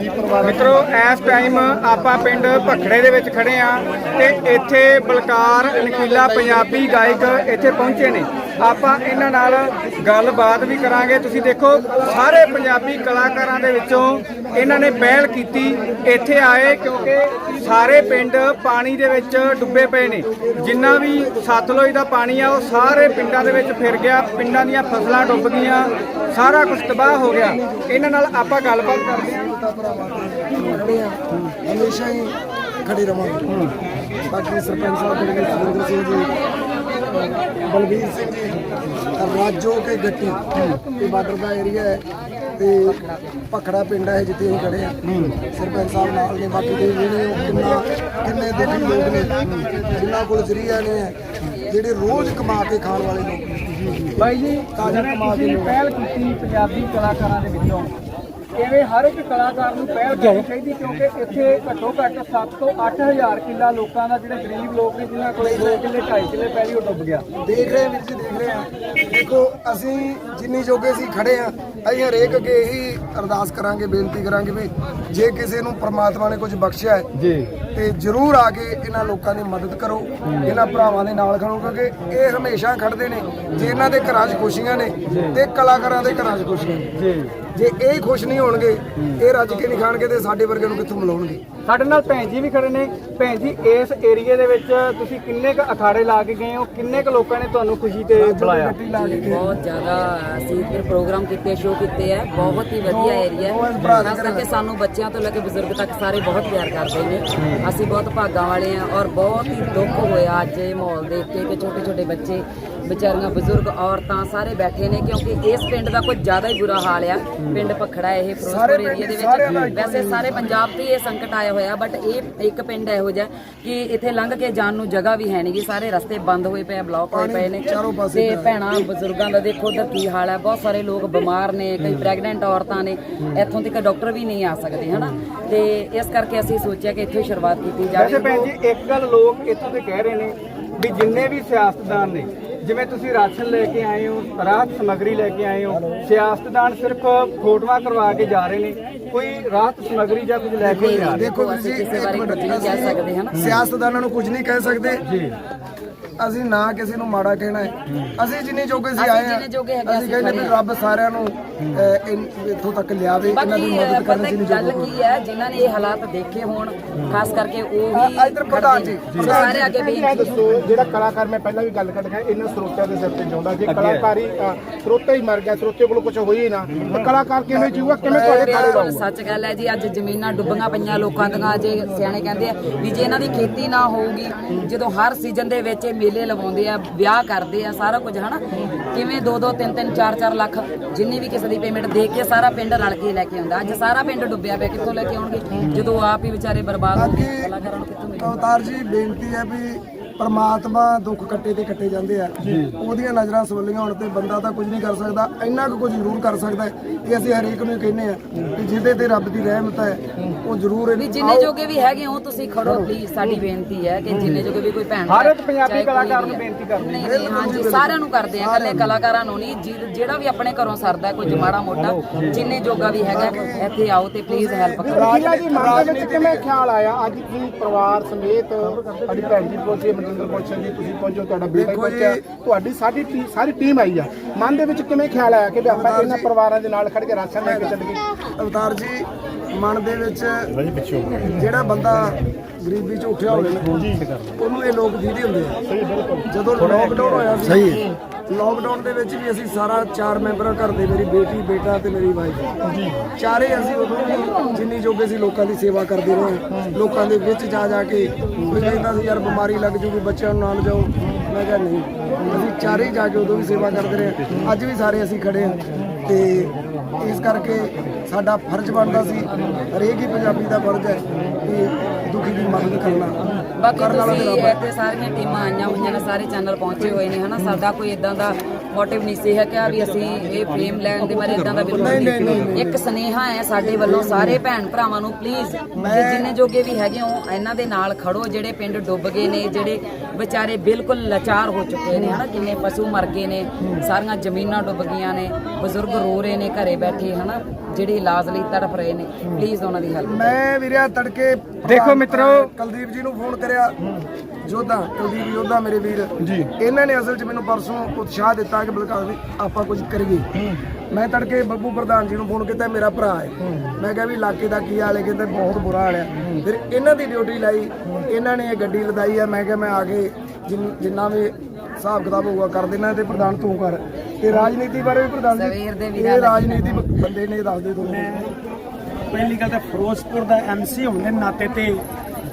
ਮਿੱਤਰੋ, ਇਸ ਟਾਈਮ ਆਪਾਂ ਪਿੰਡ ਭਖੜੇ ਦੇ ਵਿੱਚ ਖੜੇ ਆ ਤੇ ਇੱਥੇ ਬਲਕਾਰ ਨਕੀਲਾ ਪੰਜਾਬੀ ਗਾਇਕ ਇੱਥੇ ਪਹੁੰਚੇ ਨੇ। ਆਪਾਂ ਇਹਨਾਂ ਨਾਲ ਗੱਲਬਾਤ ਵੀ ਕਰਾਂਗੇ। ਤੁਸੀਂ ਦੇਖੋ, ਸਾਰੇ ਪੰਜਾਬੀ ਕਲਾਕਾਰਾਂ ਦੇ ਵਿੱਚੋਂ ਇਹਨਾਂ ਨੇ ਪਹਿਲ ਕੀਤੀ, ਇੱਥੇ ਆਏ ਕਿਉਂਕਿ ਸਾਰੇ ਪਿੰਡ ਪਾਣੀ ਦੇ ਵਿੱਚ ਡੁੱਬੇ ਪਏ ਨੇ। ਜਿੰਨਾ ਵੀ ਸਤਲੁਜ ਦਾ ਪਾਣੀ ਆ, ਉਹ ਸਾਰੇ ਪਿੰਡਾਂ ਦੇ ਵਿੱਚ ਫਿਰ ਗਿਆ, ਪਿੰਡਾਂ ਦੀਆਂ ਫਸਲਾਂ ਡੁੱਬ ਗਈਆਂ, ਸਾਰਾ ਕੁਝ ਤਬਾਹ ਹੋ ਗਿਆ। ਇਹਨਾਂ ਨਾਲ ਆਪਾਂ ਗੱਲਬਾਤ ਕਰਦੇ ਹਾਂ। ਖੜੇ ਆ ਹਮੇਸ਼ਾ ਹੀ ਖੜੇ ਰਵਾਂਗੇ। ਬਾਕੀ ਸਰਪੰਚ ਸਾਹਿਬ ਜਿਹੜੇ ਸੁਰਿੰਦਰ ਸਿੰਘ ਜੀ ਬਲਬੀਰ ਸਿੰਘ ਜੀ ਰਾਜੋ ਕੇ ਗੱਟੀ ਇਹ ਬਾਰਡਰ ਦਾ ਏਰੀਆ ਹੈ ਤੇ ਪਖੜਾ ਪਿੰਡ ਹੈ ਜਿੱਥੇ ਅਸੀਂ ਖੜੇ ਆ। ਸਰਪੰਚ ਸਾਹਿਬ ਨਾਲ ਨੇ ਬਾਕੀ ਦੇ ਜਿਹੜੇ ਉਹ ਕਿੰਨਾ ਕਿੰਨੇ ਦੁਖੀ ਲੋਕ ਨੇ ਜਿਨ੍ਹਾਂ ਕੋਲ ਜ਼ਰੀਆ ਨੇ ਜਿਹੜੇ ਰੋਜ਼ ਕਮਾ ਕੇ ਖਾਣ ਵਾਲੇ ਲੋਕ ਬਾਈ ਜੀ ਜਿਵੇਂ ਤੁਸੀਂ ਪਹਿਲ ਕੀਤੀ ਪੰਜਾਬੀ ਕਲਾਕਾਰਾਂ ਦੇ ਵਿੱਚੋਂ। ਐਵੇਂ ਹਰ ਇੱਕ ਕਲਾਕਾਰ ਨੂੰ ਪਹਿਲ ਕਰਨੀ ਚਾਹੀਦੀ ਕਿਉਂਕਿ ਇੱਥੇ ਘੱਟੋ ਘੱਟ 7 ਤੋਂ 8000 ਕਿੱਲਾ ਲੋਕਾਂ ਦਾ ਜਿਹੜੇ ਗਰੀਬ ਲੋਕ ਨੇ ਜਿਨ੍ਹਾਂ ਕੋਲ 2 ਕਿੱਲੇ 2.5 ਕਿੱਲੇ ਪਹਿਲੀ ਉਹ ਡੁੱਬ ਗਿਆ। ਦੇਖ ਰਹੇ ਵੀਰ ਜੀ ਦੇਖ ਰਹੇ ਹਾਂ। ਦੇਖੋ ਅਸੀਂ ਜਿੰਨੀ ਜੋਗੇ ਅਸੀਂ ਖੜੇ ਆ ਅਸੀਂ ਹਰੇਕ ਅੱਗੇ ਇਹੀ ਅਰਦਾਸ ਕਰਾਂਗੇ ਬੇਨਤੀ ਕਰਾਂਗੇ ਵੀ ਜੇ ਕਿਸੇ ਨੂੰ ਪ੍ਰਮਾਤਮਾ ਨੇ ਕੁਝ ਬਖਸ਼ਿਆ ਹੈ ਜੀ। ਤੇ ਜਰੂਰ ਆ ਕੇ ਇਹਨਾਂ ਲੋਕਾਂ ਦੀ ਮਦਦ ਕਰੋ ਇਹਨਾਂ ਭਰਾਵਾਂ ਦੇ ਨਾਲ ਖੜੋ ਕਿਉਂਕਿ ਇਹ ਹਮੇਸ਼ਾ ਖੜਦੇ ਨੇ ਜੇ ਇਹਨਾਂ ਦੇ ਘਰਾਂ 'ਚ ਖੁਸ਼ੀਆਂ ਨੇ ਤੇ ਕਲਾਕਾਰਾਂ ਦੇ ਘਰਾਂ 'ਚ ਖੁਸ਼ੀਆਂ ਨੇ। ਜੀ। ਜੇ ਇਹ ਖੁਸ਼ ਨਹੀਂ ਹੋਣਗੇ, ਇਹ ਰੱਜ ਕੇ ਨਹੀਂ ਖਾਣਗੇ ਤੇ ਸਾਡੇ ਵਰਗੇ ਨੂੰ ਕਿੱਥੋਂ ਮਿਲਾਉਣਗੇ ਸਾਡੇ ਨਾਲ ਭੈਣ ਜੀ ਵੀ ਖੜੇ ਨੇ। ਭੈਣ ਜੀ ਇਸ ਏਰੀਏ ਦੇ ਵਿੱਚ ਤੁਸੀਂ ਕਿੰਨੇ ਕੁ ਅਖਾੜੇ ਲਾ ਕੇ ਗਏ ਹੋ? ਕਿੰਨੇ ਕੁ ਲੋਕਾਂ ਨੇ ਤੁਹਾਨੂੰ ਖੁਸ਼ੀ ਤੇ ਬੁਲਾਇਆ। ਬਹੁਤ ਜ਼ਿਆਦਾ ਅਸੀਂ ਫਿਰ ਪ੍ਰੋਗਰਾਮ ਕੀਤੇ ਸ਼ੋਅ ਕੀਤੇ ਆ। ਬਹੁਤ ਹੀ ਵਧੀਆ ਏਰੀਆ ਹੈ ਖਾਸ ਕਰਕੇ ਸਾਨੂੰ ਬੱਚਿਆਂ ਤੋਂ ਲੈ ਕੇ ਬਜ਼ੁਰਗ ਤੱਕ ਸਾਰੇ ਬਹੁਤ ਪਿਆਰ ਕਰਦੇ ਨੇ। ਅਸੀਂ ਬਹੁਤ ਭਾਗਾਂ ਵਾਲੇ ਆ ਔਰ ਬਹੁਤ ਹੀ ਦੁੱਖ ਹੋਇਆ ਅੱਜ ਇਹ ਮਾਹੌਲ ਦੇਖ ਕੇ ਕਿ ਛੋਟੇ ਛੋਟੇ ਬੱਚੇ ਵਿਚਾਰੀਆਂ ਬਜ਼ੁਰਗ ਔਰਤਾਂ ਸਾਰੇ ਬੈਠੇ ਨੇ ਕਿਉਂਕਿ ਇਸ ਪਿੰਡ ਦਾ ਕੁਝ ਜ਼ਿਆਦਾ ਹੀ ਬੁਰਾ ਹਾਲ ਆ। ਪਿੰਡ ਭਖੜਾ ਇਹ ਫਿਰੋਜ਼ਪੁਰ ਏਰੀਆ ਦੇ ਵਿੱਚ। ਵੈਸੇ ਸਾਰੇ ਪੰਜਾਬ ਤੇ ਇਹ ਸੰਕਟ ਆਇਆ ਹੋਇਆ ਬਟ ਇਹ ਇੱਕ ਪਿੰਡ ਇਹੋ ਜਿਹਾ ਕਿ ਇੱਥੇ ਲੰਘ ਕੇ ਜਾਣ ਨੂੰ ਜਗ੍ਹਾ ਵੀ ਹੈ ਨਹੀਂਗੀ ਸਾਰੇ ਰਸਤੇ ਬੰਦ ਹੋਏ ਪਏ ਆ ਬਲੌਕ ਹੋਏ ਪਏ ਨੇ। ਤੇ ਭੈਣਾਂ ਬਜ਼ੁਰਗਾਂ ਦਾ ਦੇਖੋ ਉਧਰ ਕੀ ਹਾਲ ਹੈ ਬਹੁਤ ਸਾਰੇ ਲੋਕ ਬਿਮਾਰ ਨੇ ਕਈ ਪ੍ਰੈਗਨੈਂਟ ਔਰਤਾਂ ਨੇ ਇੱਥੋਂ ਤੱਕ ਡਾਕਟਰ ਵੀ ਨਹੀਂ ਆ ਸਕਦੇ ਹਨਾ? ਤੇ ਇਸ ਕਰਕੇ ਅਸੀਂ ਸੋਚਿਆ ਕਿ ਇੱਥੇ ਸ਼ੁਰੂਆਤ ਕੀਤੀ ਵੈਸੇ ਜਾਵੇ ਭੈਣ ਜੀ ਇੱਕ ਗੱਲ ਲੋਕ ਇੱਥੋਂ ਤੇ ਕਹਿ ਰਹੇ ਨੇ ਵੀ ਜਿੰਨੇ ਵੀ ਸਿਆਸਤਦਾਨ ਨੇ ਜਿਵੇਂ ਤੁਸੀਂ ਰਾਸ਼ਨ ਲੈ ਕੇ ਆਏ ਹੋ ਰਾਹਤ ਸਮੱਗਰੀ ਲੈ ਕੇ ਆਏ ਹੋ ਸਿਆਸਤਦਾਨ ਸਿਰਫ ਫੋਟੋਆਂ ਕਰਵਾ ਕੇ ਜਾ ਰਹੇ ਨੇ ਕੋਈ ਰਾਹਤ ਸਮੱਗਰੀ ਜਾਂ ਕੁਝ ਲੈ ਕੇ ਨਹੀਂ ਆ ਰਹੇ? ਦੇਖੋ ਵੀਰ ਜੀ ਇੱਕ ਬਾਰੇ ਮਿੰਟ ਕਹਿ ਸਕਦੇ ਹਨਾ ਸਿਆਸਤਦਾਨਾਂ ਨੂੰ ਕੁਝ ਨਹੀਂ ਕਹਿ ਸਕਦੇ। ਜੀ। ਅਸੀਂ ਨਾ ਕਿਸੇ ਨੂੰ ਮਾੜਾ ਕਹਿਣਾ ਹੈ। ਅਸੀਂ ਜਿੰਨੇ ਜੋਗੇ ਸੀ ਆਏ ਹੈਗੇ ਅਸੀਂ ਕਹਿੰਦੇ ਵੀ ਖੜੇ ਰੱਬ ਸਾਰਿਆਂ ਨੂੰ ਇੱਥੋਂ ਤੱਕ ਲਿਆਵੇ ਇਹਨਾਂ ਦੀ ਬਾਕੀ ਮਦਦ ਕਰਨ ਪਤਾ ਜਿੰਨੀ ਗੱਲ ਜੋਗੇ ਕੀ ਹੈ? ਜਿਨ੍ਹਾਂ ਨੇ ਇਹ ਹਾਲਾਤ ਦੇਖੇ ਹੋਣ ਖਾਸ ਕਰਕੇ ਉਹ ਆ- ਹੀ ਇੱਧਰ ਪ੍ਰਧਾਨ ਜੀ, ਨੇ। ਸਾਰੇ ਅੱਗੇ ਵੀ ਇਹ ਦੱਸੋ ਜਿਹੜਾ ਕਲਾਕਾਰ ਮੈਂ ਪਹਿਲਾਂ ਵੀ ਗੱਲ ਕਰਦਾ ਇਹਨਾਂ ਸਰੋਤਿਆਂ ਦੇ ਸਿਰ ਤੇ ਜਿਉਂਦਾ। ਜੇ ਕਲਾਕਾਰੀ ਅ, ਸਰੋਤਾ ਹੀ ਮਰ ਗਿਆ ਸਰੋਤੇ ਕੋਲ ਕੁਝ ਹੋਈ ਨਾ ਤਾਂ ਕਲਾਕਾਰ ਕਿਵੇਂ ਜੀਊਗਾ ਕਿਵੇਂ ਤੁਹਾਡੇ ਖਾਲੇ ਬਿਲਕੁਲ ਲਾਊਗਾ ਸੱਚ ਗੱਲ ਹੈ ਜੀ ਅੱਜ ਜ਼ਮੀਨਾਂ ਡੁੱਬੀਆਂ ਪਈਆਂ ਲੋਕਾਂ ਦੀਆਂ ਜੇ ਸਿਆਣੇ ਕਹਿੰਦੇ ਆ ਵੀ ਜੇ ਇਹਨਾਂ ਦੀ ਖੇਤੀ ਨਾ ਹੋਊਗੀ ਜਦੋਂ ਹਰ ਸੀਜ਼ਨ ਦੇ ਵਿੱਚ ਇਹ ਮੇਲੇ ਲਵਾਉਂਦੇ ਆ ਵਿਆਹ ਕਰਦੇ ਆ ਸਾਰਾ ਕੁਝ ਹਨਾ? ਕਿਵੇਂ 2 2 3 3 4 4 ਲੱਖ ਜਿੰਨੀ ਵੀ ਕਿਸੇ ਦੀ ਪੇਮੈਂਟ ਦੇ ਕੇ ਸਾਰਾ ਪਿੰਡ ਰਲ ਕੇ ਲੈ ਕੇ ਆਉਂਦਾ। ਅੱਜ ਸਾਰਾ ਪਿੰਡ ਡੁੱਬਿਆ ਪਿਆ ਕਿੱਥੋਂ ਲੈ ਕੇ ਆਉਣਗੇ? ਜਦੋਂ ਆਪ ਹੀ ਵਿਚਾਰੇ ਬਰਬਾਦ ਹੋ ਗਏ ਕਲਾਕਾਰਾਂ ਨੂੰ ਕਿੱਥੋਂ ਮਿਲੂ ਅਵਤਾਰ ਜੀ ਬੇਨਤੀ ਹੈ ਵੀ ਪਰਮਾਤਮਾ ਦੁੱਖ ਕੱਟੇ ਤੇ ਕੱਟੇ ਜਾਂਦੇ ਆ। ਉਹਦੀਆਂ ਨਜ਼ਰਾਂ ਸਵਲੀਆਂ ਹੋਣ ਤੇ ਬੰਦਾ ਤਾਂ ਕੁਝ ਨਹੀਂ ਕਰ ਸਕਦਾ ਇੰਨਾ ਕੁ ਕੁਝ ਜ਼ਰੂਰ ਕਰ ਸਕਦਾ ਹੈ। ਕਿ ਅਸੀਂ ਹਰੇਕ ਨੂੰ ਇਹ ਕਹਿੰਦੇ ਆ ਕਿ ਜਿਹਦੇ ਤੇ ਰੱਬ ਦੀ ਰਹਿਮਤ ਹੈ ਉਹ ਜ਼ਰੂਰ ਵੀ ਜਿੰਨੇ ਜੋਗੇ ਵੀ ਹੈਗੇ ਹੋ ਤੁਸੀਂ ਖੜੋ ਪਲੀਜ਼ ਸਾਡੀ ਬੇਨਤੀ ਹੈ ਕਿ ਜਿੰਨੇ ਜੋਗੇ ਵੀ ਕੋਈ ਭੈਣ ਹਰ ਹੈ, ਇੱਕ ਪੰਜਾਬੀ ਕਲਾਕਾਰ ਨੂੰ ਹੈ। ਬੇਨਤੀ ਕਰਦੇ ਨਹੀਂ ਨਹੀਂ ਹਾਂਜੀ ਸਾਰਿਆਂ ਨੂੰ ਕਰਦੇ ਆ ਇਕੱਲੇ ਕਲਾਕਾਰਾਂ ਨੂੰ ਨਹੀਂ ਜਿਹੜਾ ਵੀ ਆਪਣੇ ਘਰੋਂ ਸਰਦਾ ਕੋਈ ਮਾੜਾ ਮੋਟਾ ਜਿੰਨੇ ਜੋਗਾ ਵੀ ਹੈਗਾ ਇੱਥੇ ਆਓ ਤੇ ਪਲੀਜ਼ ਹੈਲਪ ਕਰੋ। ਰਾਜਾ ਜੀ ਮਨ ਦੇ ਵਿੱਚ ਕਿਵੇਂ ਖਿਆਲ ਆਇਆ? ਅੱਜ ਕੀ ਪਰਿਵਾਰ ਸਮੇਤ ਸਾਡੀ ਭੈਣ ਜੀ ਪਹੁੰਚੀ ਮਨਜਿੰਦਰ ਪਹੁੰਚੇ ਜੀ ਤੁਸੀਂ ਪਹੁੰਚੋ ਤੁਹਾਡਾ ਬੇਟਾ ਪਹੁੰਚਿਆ ਤੁਹਾਡੀ ਸਾਡੀ ਟੀ- ਸਾਰੀ ਟੀਮ ਆਈ ਆ। ਮਨ ਦੇ ਵਿੱਚ ਕਿਵੇਂ ਖਿਆਲ ਆਇਆ ਕਿ ਆਪਾਂ ਇਹਨਾਂ ਪਰਿਵਾਰਾਂ ਦੇ ਨਾਲ ਖੜ ਕੇ ਰਾਸ਼ਨ ਲੈ ਕੇ ਚੱਲੀਏ ਅਵਤਾਰ ਜੀ ਮਨ ਦੇ ਵਿੱਚ ਜਿਹੜਾ ਬੰਦਾ ਗਰੀਬੀ ਚ ਉੱਠਿਆ ਹੋਵੇ ਉਹਨੂੰ ਇਹ ਲੋਕ ਦੀਦੇ ਹੁੰਦੇ ਆ। ਜਦੋਂ ਲੋਕਡਾਊਨ ਹੋਇਆ ਸੀ ਸਹੀ। ਲੋਕਡਾਊਨ ਦੇ ਵਿੱਚ ਵੀ ਅਸੀਂ ਸਾਰਾ ਚਾਰ ਮੈਂਬਰਾਂ ਘਰ ਦੇ ਮੇਰੀ ਬੇਟੀ ਬੇਟਾ ਤੇ ਮੇਰੀ ਵਾਈਫ ਜੀ। ਚਾਰੇ ਅਸੀਂ ਉਦੋਂ ਵੀ ਜਿੰਨੀ ਜੋਗੇ ਸੀ ਲੋਕਾਂ ਦੀ ਸੇਵਾ ਕਰਦੇ ਰਹੇ। ਲੋਕਾਂ ਦੇ ਵਿੱਚ ਜਾ ਜਾ ਕੇ ਕੋਈ ਕਹਿੰਦਾ ਸੀ ਯਾਰ ਬਿਮਾਰੀ ਲੱਗ ਜੂਗੀ ਬੱਚਿਆਂ ਨੂੰ ਨਾਲ ਜਾਓ ਮੈਂ ਕਿਹਾ ਨਹੀਂ। ਅਸੀਂ ਚਾਰੇ ਜਾ ਕੇ ਉਦੋਂ ਵੀ ਸੇਵਾ ਕਰਦੇ ਰਹੇ। ਅੱਜ ਵੀ ਸਾਰੇ ਅਸੀਂ ਖੜੇ ਹਾਂ। ਤੇ ਇਸ ਕਰਕੇ ਸਾਡਾ ਫਰਜ਼ ਬਣਦਾ ਸੀ ਹਰੇਕ ਹੀ ਪੰਜਾਬੀ ਦਾ ਫਰਜ਼ ਹੈ ਕਿ ਦੁਖੀ ਦੀ ਮਦਦ ਕਰਨਾ। ਬਾਕੀ ਤੁਸੀਂ ਇੱਥੇ ਸਾਰੀਆਂ ਟੀਮਾਂ ਆਈਆਂ ਹੋਈਆਂ ਨੇ, ਸਾਰੇ ਚੈਨਲ ਪਹੁੰਚੇ ਹੋਏ ਨੇ, ਹਨਾ? ਸਾਡਾ ਕੋਈ ਇਦਾਂ ਦਾ ਮੋਟਿਵ ਨਹੀਂ ਸੀ ਹੈ ਕਿ ਵੀ ਅਸੀਂ ਇਹ ਫੇਮ ਲੈਣ ਦੇ ਬਾਰੇ ਇਦਾਂ ਦਾ ਬਿਲਕੁਲ ਨਹੀਂ ਇੱਕ ਸਨੇਹਾ ਹੈ ਸਾਡੇ ਵੱਲੋਂ ਸਾਰੇ ਭੈਣ ਭਰਾਵਾਂ ਨੂੰ ਪਲੀਜ਼ ਜਿੰਨੇ ਜੋਗੇ ਵੀ ਹੈਗੇ ਹੋ ਇਹਨਾਂ ਦੇ ਨਾਲ ਖੜੋ ਜਿਹੜੇ ਪਿੰਡ ਡੁੱਬ ਗਏ ਨੇ ਜਿਹੜੇ ਵਿਚਾਰੇ ਬਿਲਕੁਲ ਲਾਚਾਰ ਹੋ ਚੁੱਕੇ ਨੇ ਹਨਾ ਕਿੰਨੇ ਪਸ਼ੂ ਮਰ ਗਏ ਨੇ ਸਾਰੀਆਂ ਜ਼ਮੀਨਾਂ ਡੁੱਬ ਗਈਆਂ ਨੇ ਬਜ਼ੁਰਗ ਰੋ ਰਹੇ ਨੇ ਘਰੇ ਬੈਠੇ ਹਨਾ ਜਿਹੜੇ ਇਲਾਜ ਲਈ ਤੜਫ ਰਹੇ ਨੇ ਪਲੀਜ਼ ਉਹਨਾਂ ਦੀ ਹੈਲਪ ਮੈਂ ਵੀਰਿਆ ਤੜਕੇ ਦੇਖੋ ਮਿੱਤਰੋ- ਕੁਲਦੀਪ ਜੀ ਨੂੰ ਫੋਨ ਕਰਿਆ। ਜੋਧਾ ਕੁਲਦੀਪ ਯੋਧਾ ਮੇਰੇ ਵੀਰ ਜੀ। ਇਹਨਾਂ ਨੇ ਅਸਲ 'ਚ ਮੈਨੂੰ ਪਰਸੋਂ ਉਤਸ਼ਾਹ ਦਿੱਤਾ ਕਿ ਬਲਕਾਰ ਵੀ ਆਪਾਂ ਕੁਝ ਕਰੀਏ। ਮੈਂ ਤੜਕੇ ਬੱਬੂ ਪ੍ਰਧਾਨ ਜੀ ਨੂੰ ਫੋਨ ਕੀਤਾ ਮੇਰਾ ਭਰਾ ਹੈ। ਮੈਂ ਕਿਹਾ ਵੀ ਇਲਾਕੇ ਦਾ ਕੀ ਹਾਲ ਹੈ ਕਹਿੰਦੇ ਬਹੁਤ ਬੁਰਾ ਹਾਲ ਹੈ। ਫਿਰ ਇਹਨਾਂ ਦੀ ਡਿਊਟੀ ਲਾਈ ਇਹਨਾਂ ਨੇ ਇਹ ਗੱਡੀ ਲਦਾਈ ਆ ਮੈਂ ਕਿਹਾ ਮੈਂ ਆ ਕੇ ਜਿੰਨ- ਵੀ ਹਿਸਾਬ ਕਿਤਾਬ ਹੋਊਗਾ ਕਰ ਦੇਣਾ ਤੇ ਪ੍ਰਧਾਨ ਤੂੰ ਕਰ। ਤੇ ਰਾਜਨੀਤੀ ਬਾਰੇ ਵੀ ਪ੍ਰਧਾਨ ਜੀ ਇਹ ਰਾਜਨੀਤੀ ਬੰਦੇ ਨੇ ਦੱਸ ਦੇ ਤੁਹਾਨੂੰ ਪਹਿਲੀ ਗੱਲ ਤਾਂ ਫਿਰੋਜ਼ਪੁਰ ਦਾ ਐਮਸੀ ਹੋਣ ਦੇ ਨਾਤੇ ਤੇ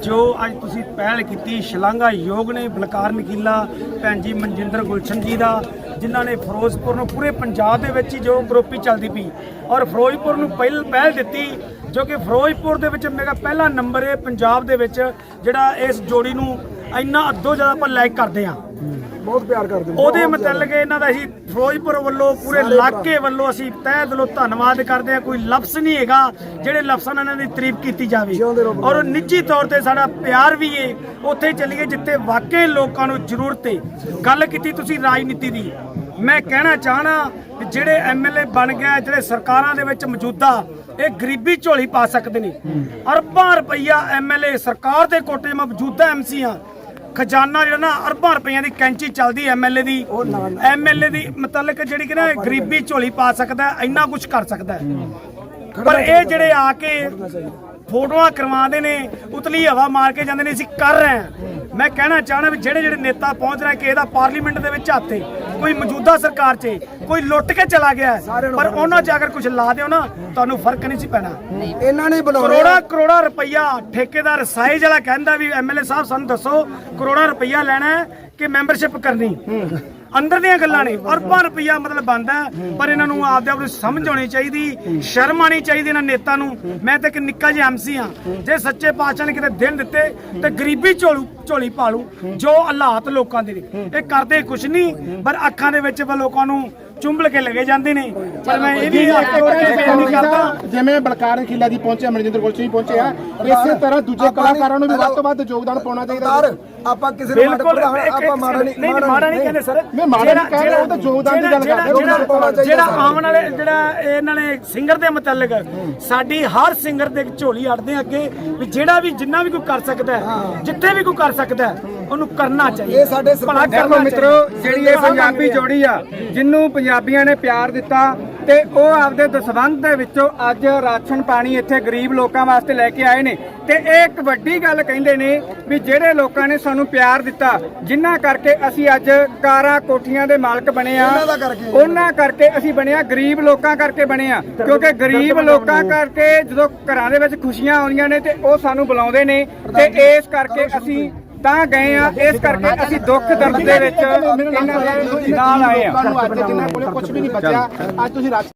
ਜੋ ਅੱਜ ਤੁਸੀਂ ਪਹਿਲ ਕੀਤੀ, ਸ਼ਲਾਘਾ ਯੋਗ ਨੇ ਬਲਕਾਰ ਨਕੀਲਾ ਭੈਣ ਜੀ ਮਨਜਿੰਦਰ ਗੁਲਸ਼ਨ ਜੀ ਦਾ, ਜਿਨ੍ਹਾਂ ਨੇ ਫਿਰੋਜ਼ਪੁਰ ਨੂੰ ਪੂਰੇ ਪੰਜਾਬ ਦੇ ਵਿੱਚ ਹੀ ਜੋ ਗਰੋਪੀ ਚੱਲਦੀ ਪਈ ਔਰ ਫਿਰੋਜ਼ਪੁਰ ਨੂੰ ਪਹਿਲ ਪਹਿਲ ਦਿੱਤੀ, ਜੋ ਕਿ ਫਿਰੋਜ਼ਪੁਰ ਦੇ ਵਿੱਚ ਮੇਰਾ ਪਹਿਲਾ ਨੰਬਰ ਹੈ, ਪੰਜਾਬ ਦੇ ਵਿੱਚ ਜਿਹੜਾ ਇਸ ਜੋੜੀ ਨੂੰ ਇੰਨਾ ਅੱਧੋ ਜ਼ਿਆਦਾ ਆਪਾਂ ਲਾਈਕ ਕਰਦੇ ਹਾਂ। ਬਹੁਤ ਪਿਆਰ ਕਰਦੇ ਨੇ। ਉਹਦੇ ਮੁਤਲਕ ਇਹਨਾਂ ਦਾ ਅਸੀਂ ਫਿਰੋਜ਼ਪੁਰ ਵੱਲੋਂ ਪੂਰੇ ਇਲਾਕੇ ਵੱਲੋਂ ਅਸੀਂ ਤਹਿ ਦਿਲੋਂ ਧੰਨਵਾਦ ਕਰਦੇ ਹਾਂ। ਕੋਈ ਲਫ਼ਜ਼ ਨਹੀਂ ਹੈਗਾ ਜਿਹੜੇ ਲਫ਼ਜ਼ਾਂ ਨਾਲ ਇਹਨਾਂ ਦੀ ਤਾਰੀਫ ਕੀਤੀ ਜਾਵੇ। ਔਰ ਨਿੱਜੀ ਤੌਰ ਤੇ ਸਾਡਾ ਪਿਆਰ ਵੀ ਏ ਉੱਥੇ ਚੱਲੀਏ ਜਿੱਥੇ ਵਾਕਈ ਲੋਕਾਂ ਨੂੰ ਜ਼ਰੂਰਤ ਏ। ਗੱਲ ਕੀਤੀ ਤੁਸੀਂ ਰਾਜਨੀਤੀ ਦੀ। ਮੈਂ ਕਹਿਣਾ ਚਾਹਣਾ ਕਿ ਜਿਹੜੇ ਐਮਐਲਏ ਬਣ ਗਏ ਜਿਹੜੇ ਸਰਕਾਰਾਂ ਦੇ ਵਿੱਚ ਮੌਜੂਦਾ ਇਹ ਗਰੀਬੀ ਝੋਲੀ ਪਾ ਸਕਦੇ ਨੇ। ਅਰਬਾਂ ਰੁਪਈਆ ਐਮਐਲਏ ਸਰਕਾਰ ਦੇ ਕੋਟੇ ਮੌਜੂਦਾ ਐਮਸੀ ਆ ਖਜ਼ਾਨਾ ਜਿਹੜਾ ਨਾ ਅਰਬਾਂ ਰੁਪਈਆਂ ਦੀ ਕੈਂਚੀ ਚੱਲਦੀ ਐਮਐਲਏ ਦੀ। ਐਮਐਲਏ ਦੀ ਮਤਲਬ ਜਿਹੜੀ ਕਿ ਨਾ ਗਰੀਬੀ ਝੋਲੀ ਪਾ ਸਕਦਾ ਇੰਨਾ ਕੁਝ ਕਰ ਸਕਦਾ। ਪਰ ਇਹ ਜਿਹੜੇ ਆ ਕੇ ਫੋਟੋਆਂ ਕਰਵਾਉਂਦੇ ਨੇ ਉਤਲੀ ਹਵਾ ਮਾਰ ਕੇ ਜਾਂਦੇ ਨੇ ਅਸੀਂ ਕਰ ਰਹੇ ਹਾਂ। ਮੈਂ ਕਹਿਣਾ ਚਾਹਣਾ ਵੀ ਜਿਹੜੇ ਜਿਹੜੇ ਨੇਤਾ ਪਹੁੰਚ ਰਹੇ ਕਿਸੇ ਦਾ ਪਾਰਲੀਮੈਂਟ ਦੇ ਵਿੱਚ ਹੱਥੇ ਕੋਈ ਮੌਜੂਦਾ ਸਰਕਾਰ 'ਚ ਕੋਈ ਲੁੱਟ ਕੇ ਚਲਾ ਗਿਆ ਹੈ, ਪਰ ਉਹਨਾਂ 'ਚ ਅਗਰ ਕੁਝ ਲਾ ਦਿਓ ਨਾ ਤੁਹਾਨੂੰ ਫ਼ਰਕ ਨਹੀਂ ਸੀ ਪੈਣਾ। ਇਹਨਾਂ ਨੇ ਬਣਾਉਣੇ ਕਰੋੜਾ ਕਰੋੜਾ ਰੁਪਈਆ ਠੇਕੇਦਾਰ ਸਾਈਜ਼ ਵਾਲਾ ਕਹਿੰਦਾ ਵੀ ਐਮਐਲਏ ਸਾਹਿਬ ਸਾਨੂੰ ਦੱਸੋ ਕਰੋੜਾ ਰੁਪਈਆ ਲੈਣਾ ਹੈ ਕਿ ਮੈਂਬਰਸ਼ਿਪ ਕਰਨੀ। ਅੰਦਰ ਦੀਆਂ ਗੱਲਾਂ ਨੇ ਅਰਬਾਂ ਰੁਪਈਆ ਮਤਲਬ ਬੰਦਾ ਪਰ ਇਹਨਾਂ ਨੂੰ ਆਪਦੇ ਆਪ ਨੂੰ ਸਮਝ ਆਉਣੀ ਚਾਹੀਦੀ, ਸ਼ਰਮ ਆਣੀ ਚਾਹੀਦੀ ਇਹਨਾਂ ਨੇਤਾ ਨੂੰ। ਮੈਂ ਤਾਂ ਇੱਕ ਨਿੱਕਾ ਜਿਹਾ ਐਮਸੀ ਹਾਂ। ਜੇ ਸੱਚੇ ਪਾਤਸ਼ਾਹ ਨੇ ਕਿਤੇ ਦਿਨ ਦਿੱਤੇ, ਤੇ ਗਰੀਬੀ ਝੋਲੂ ਝੋਲੀ ਪਾਲੂ ਜੋ ਹਾਲਾਤ ਲੋਕਾਂ ਦੇ ਨੇ। ਇਹ ਕਰਦੇ ਕੁਛ ਨਹੀਂ, ਪਰ ਅੱਖਾਂ ਦੇ ਵਿੱਚ ਲੋਕਾਂ ਨੂੰ ਚੁੰਬਲ ਕੇ ਲਗੇ ਜਾਂਦੇ ਨੇ। ਪਰ ਮੈਂ ਇਹ ਵੀ ਇੱਕ ਬੇਨਤੀ ਕਰਦਾ। ਜਿਵੇਂ ਬਲਕਾਰ ਖਿਲਾ ਦੀ ਪਹੁੰਚਿਆ ਮਨਜਿੰਦਰ ਗੁਲਸ਼ਨ ਜੀ ਪਹੁੰਚੇ ਆ ਇਸੇ ਤਰ੍ਹਾਂ ਦੂਜੇ ਕਲਾਕਾਰਾਂ ਨੂੰ ਵੀ ਵੱਧ ਤੋਂ ਵੱਧ ਯੋਗਦਾਨ ਪਾਉਣਾ ਚਾਹੀਦਾ ਆਪਾਂ ਕਿਸੇ ਨੂੰ ਬਿਲਕੁਲ ਆਪਾਂ ਮਾੜਾ ਨਹੀਂ ਨਹੀਂ ਮਾੜਾ ਨਹੀਂ ਕਹਿੰਦੇ ਸਰ। ਮੈਂ ਮਾੜਾ ਨਹੀਂ ਕਹਿ ਰਿਹਾ, ਉਹ ਤਾਂ ਯੋਗਦਾਨ ਦੀ ਗੱਲ ਜਿਹੜਾ- ਕਰਦੇ, ਜਿਹੜਾ- ਯੋਗਦਾਨ ਪਾਉਣਾ ਚਾਹੀਦਾ ਜਿਹੜਾ ਸਰ। ਆਉਣ ਵਾਲੇ ਜਿਹੜਾ ਇਹਨਾਂ ਨੇ ਸਿੰਗਰ ਦੇ ਮੁਤਲਕ ਸਾਡੀ ਹਰ ਸਿੰਗਰ ਦੇ ਝੋਲੀ ਅੜਦੇ ਅੱਗੇ ਵੀ ਜਿਹੜਾ ਵੀ ਜਿੰਨਾ ਵੀ ਕੋਈ ਕਰ ਸਕਦਾ ਹੈ, ਜਿੱਥੇ ਵੀ ਕੋਈ ਕਰ ਸਕਦਾ ਹੈ, ਉਹਨੂੰ ਕਰਨਾ ਚਾਹੀਦਾ। ਇਹ ਸਾਡੇ ਸਰਪੰਚ ਮਿੱਤਰੋ। ਜਿਹੜੀ ਇਹ ਪੰਜਾਬੀ ਜੋੜੀ ਆ ਜਿਹਨੂੰ ਪੰਜਾਬੀਆਂ ਨੇ ਪਿਆਰ ਦਿੱਤਾ ਤੇ ਉਹ ਆਪਦੇ ਦਸਵੰਧ ਦੇ ਵਿੱਚੋਂ ਅੱਜ ਰਾਸ਼ਨ ਪਾਣੀ ਇੱਥੇ ਗਰੀਬ ਲੋਕਾਂ ਵਾਸਤੇ ਲੈ ਕੇ ਆਏ ਨੇ। ਤੇ ਇਹ ਇੱਕ ਵੱਡੀ ਗੱਲ ਕਹਿੰਦੇ ਨੇ ਵੀ ਜਿਹੜੇ ਲੋਕਾਂ ਨੇ ਸਾਨੂੰ ਪਿਆਰ ਦਿੱਤਾ ਜਿਨ੍ਹਾਂ ਕਰਕੇ ਅਸੀਂ ਅੱਜ ਕਾਰਾਂ ਕੋਠੀਆਂ ਦੇ ਮਾਲਕ ਬਣੇ ਆ ਉਹਨਾਂ ਕਰਕੇ ਅਸੀਂ ਬਣਿਆ ਗਰੀਬ ਲੋਕਾਂ ਕਰਕੇ ਬਣੇ ਆ ਕਿਉਂਕਿ ਗਰੀਬ ਲੋਕਾਂ ਕਰਕੇ ਜਦੋਂ ਘਰਾਂ ਦੇ ਵਿੱਚ ਖੁਸ਼ੀਆਂ ਆਉਂਦੀਆਂ ਨੇ ਤੇ ਉਹ ਸਾਨੂੰ ਬੁਲਾਉਂਦੇ ਨੇ ਤੇ ਇਸ ਕਰਕੇ ਅਸੀਂ ਤਾਂ ਗਏ ਆ ਇਸ ਕਰਕੇ ਅਸੀਂ ਦੁੱਖ ਦਰਦ ਦੇ ਵਿੱਚ ਇਹਨਾਂ ਦੇ ਨਾਲ ਆਏ ਆ। ਤੁਹਾਨੂੰ ਅੱਜ ਜਿਨ੍ਹਾਂ ਕੋਲੇ ਕੁਝ ਵੀ ਨਹੀਂ ਬਚਿਆ ਅੱਜ ਤੁਸੀਂ